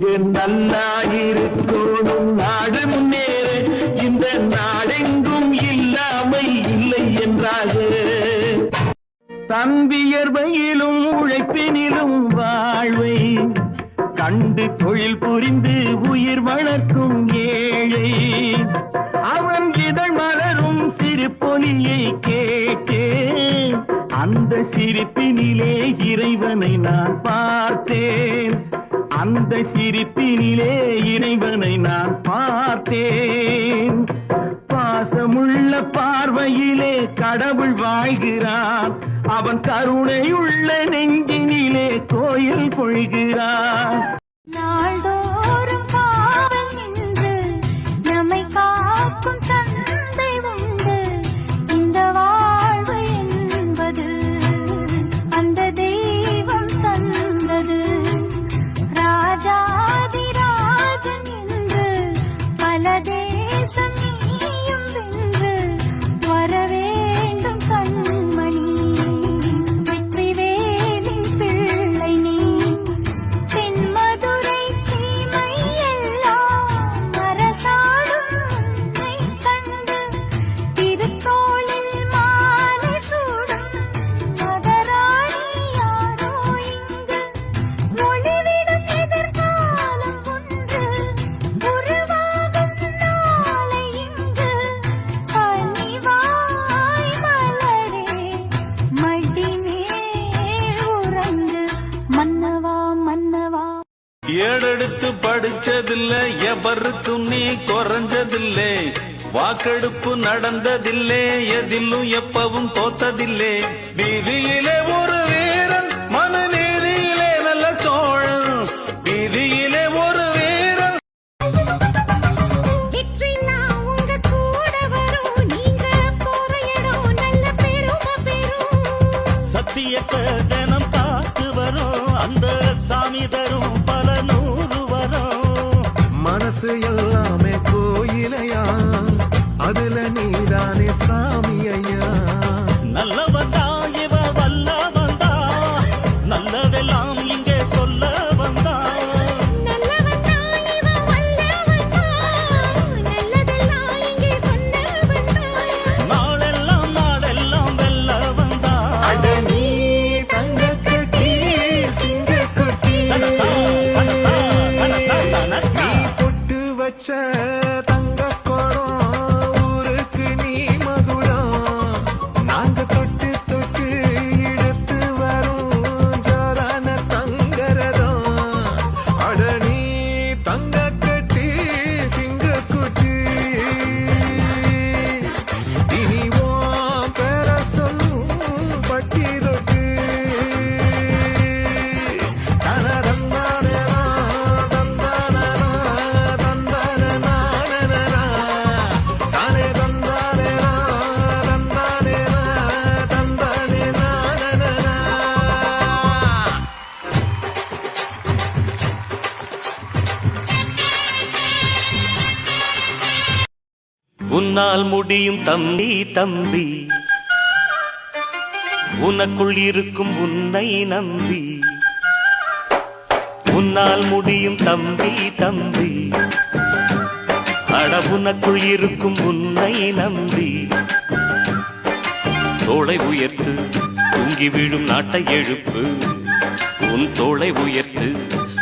இங்கு நல்லா இருக்கணும் நாடு முன்னேற. இந்த நாடெங்கும் இல்லாமை இல்லை என்றாக. தம்பியர்வையிலும் உழைப்பினிலும் வாழ்வை கண்டு தொழில் புரிந்து உயிர் வளர்க்கும் ஏழை. அவன் இதழ் மலரும் சிறு பொலியை கேட்டேன் அந்த சிரிப்பினிலே இறைவனை நான் பார்த்தேன். அந்த சிரிப்பினிலே இறைவனை நான் பார்த்தேன். பாசமுள்ள பார்வையிலே கடவுள் வாழ்கிறான் அவன் கருணையுள்ள நெஞ்சினிலே கோயில் கொள்கிறான் நாள்தோறும் படிச்சதில்ல எவருக்கும் நீ குறைஞ்சதில்லை. வாக்கெடுப்பு நடந்ததில்லை எதிலும் எப்பவும் தோத்ததில்லை. வீதியிலே ஒரு வீரன் மனநீதியிலே நல்ல சோழன். வீதியிலே ஒரு வீரன். வெற்றிலாம் இலையா அதுல நீதானே சாமி ஐயா. நல்லவன் உன்னால் முடியும் தம்பி தம்பி. உனக்குள் இருக்கும் உன்னை நம்பி. உன்னால் முடியும் தம்பி தம்பி. அட உனக்குள் இருக்கும் உன்னை நம்பி. தோளை உயர்த்து தூங்கி விழும் நாட்டை எழுப்பு. உன் தோளை உயர்த்து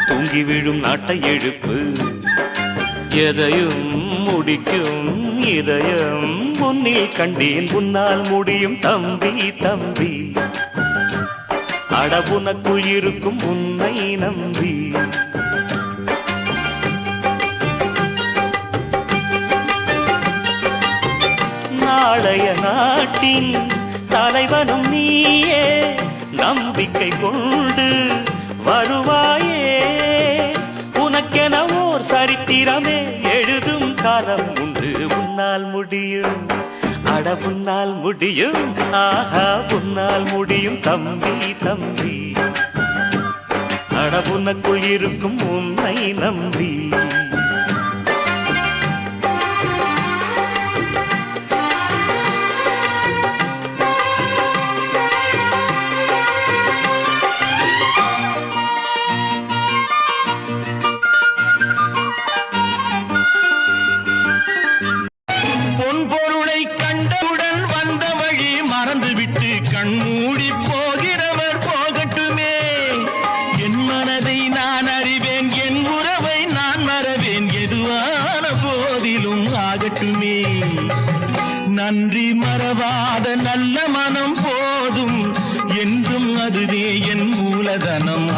தூங்கி விழும் நாட்டை எழுப்பு. எதையும் முடிக்கும் இதயம் உன்னில் கண்டேன். உன்னால் முடியும் தம்பி தம்பி. அடபுனக்குள் இருக்கும் உன்னை நம்பி. நாளைய நாட்டின் தலைவனும் நீயே நம்பிக்கை கொண்டு வருவாயே. உனக்கென ஓர் சரித்திரமே எழுதும் காலம் உண்டு. உன்னால் முடியும் அட உன்னால் முடியும் ஆஹா உன்னால் முடியும் தம்பி தம்பி. அட உனக்குள் இருக்கும் உன்னை நம்பி. மட்டுமே நன்றி மறவாத நல்ல மனம் போதும். என்றும் அதுவே என் மூலதனம்.